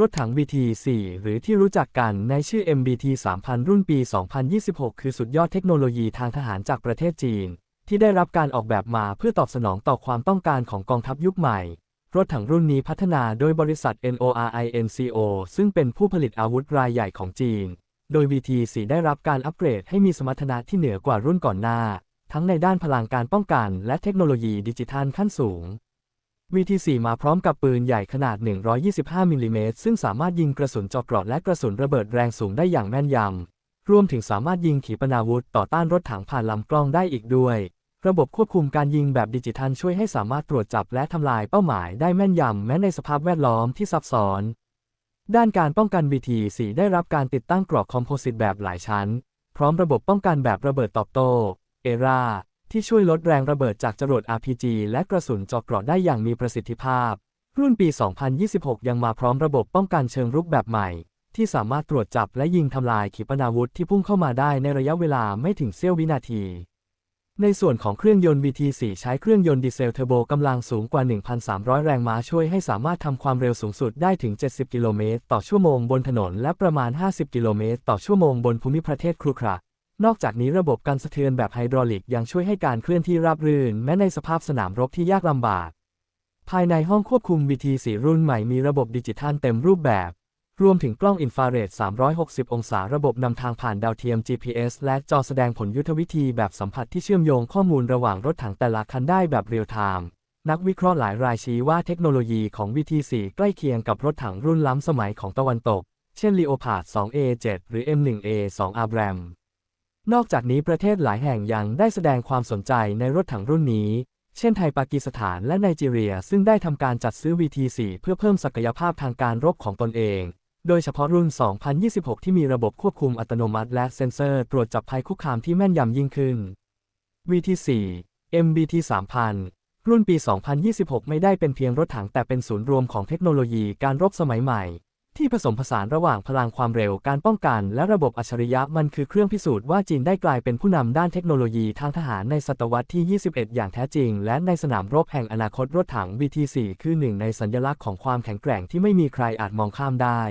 รถถัง BT-4 หรือที่รู้จักกันในชื่อ MBT 3000 รุ่นปี 2026 คือสุดยอดเทคโนโลยีทางทหารจากประเทศจีน ที่ได้รับการออกแบบมาเพื่อตอบสนองต่อความต้องการของกองทัพยุคใหม่ รถถังรุ่นนี้พัฒนาโดยบริษัท NORINCO ซึ่งเป็นผู้ผลิตอาวุธรายใหญ่ของจีน โดย BT-4 ได้รับการอัปเกรดให้มีสมรรถนะที่เหนือกว่ารุ่นก่อนหน้า ทั้งในด้านพลังการป้องกัน และเทคโนโลยีดิจิทัลขั้นสูง VT4 มาพร้อมกับปืนใหญ่ขนาด 125มิลลิเมตรซึ่งสามารถยิงกระสุนเจาะเกราะและกระสุนระเบิดแรงสูงได้อย่างแม่นยำ รวมถึงสามารถยิงขีปนาวุธต่อต้านรถถังผ่านลำกล้องได้อีกด้วย ระบบควบคุมการยิงแบบดิจิทัลช่วยให้สามารถตรวจจับและทำลายเป้าหมายได้แม่นยำแม้ในสภาพแวดล้อมที่ซับซ้อน ด้านการป้องกัน VT4 ได้รับการติดตั้งกรอบคอมโพสิตแบบหลายชั้น พร้อมระบบป้องกันแบบระเบิดตอบโต้เอรา ที่ช่วยลดแรงระเบิดจากจรวด RPG และกระสุนเจาะเกราะได้อย่างมีประสิทธิภาพ รุ่นปี 2026 ยังมาพร้อมระบบป้องกันเชิงรุกแบบใหม่ ที่สามารถตรวจจับและยิงทำลายขีปนาวุธที่พุ่งเข้ามาได้ในระยะเวลาไม่ถึงเสี้ยววินาที ในส่วนของเครื่องยนต์ VT4 ใช้เครื่องยนต์ดีเซลเทอร์โบกำลังสูงกว่า 1,300 แรงม้าช่วยให้สามารถทำความเร็วสูงสุดได้ถึง 70 กิโลเมตรต่อชั่วโมงบนถนน และประมาณ 50 กิโลเมตรต่อชั่วโมงบนภูมิประเทศครุขระ นอกจากนี้ระบบการสะเทือนแบบไฮดรอลิกยังช่วยให้การเคลื่อนที่ราบรื่น แม้ในสภาพสนามรบที่ยากลำบาก ภายในห้องควบคุม VT4 รุ่นใหม่มีระบบดิจิทัลเต็มรูปแบบ รวมถึงกล้องอินฟราเรด 360 องศาระบบนำทางผ่านดาวเทียม GPS และจอแสดงผลยุทธวิธีแบบสัมผัสที่เชื่อมโยงข้อมูลระหว่างรถถังแต่ละคันได้แบบเรียลไทม์นักวิเคราะห์หลายรายชี้ว่าเทคโนโลยีของ VT4 ใกล้เคียงกับรถถังรุ่นล้ำสมัยของตะวันตก เช่น Leopard 2A7 หรือ M1A2 Abram นอกจากนี้ประเทศหลายแห่งยังได้แสดงความสนใจในรถถังรุ่นนี้ เช่นไทยปากีสถานและไนจีเรีย ซึ่งได้ทำการจัดซื้อ VT4 เพื่อเพิ่มศักยภาพทางการรบของตนเอง โดยเฉพาะรุ่น 2026 ที่มีระบบควบคุมอัตโนมัติและเซ็นเซอร์ตรวจจับภัยคุกคามที่แม่นยำยิ่งขึ้น VT4 MBT 3000 รุ่นปี 2026 ไม่ได้เป็นเพียงรถถังแต่เป็นศูนย์รวมของเทคโนโลยีการรบสมัยใหม่ ที่ผสมผสานระหว่างพลังความเร็วการป้องกัน และระบบอัจฉริยะมันคือเครื่องพิสูจน์ว่าจีนได้กลายเป็นผู้นำด้านเทคโนโลยีทางทหารในศตวรรษที่ 21 อย่างแท้จริง และในสนามรบแห่งอนาคตรถถัง VT4 คือหนึ่งในสัญลักษณ์ของความแข็งแกร่งที่ไม่มีใครอาจมองข้ามได้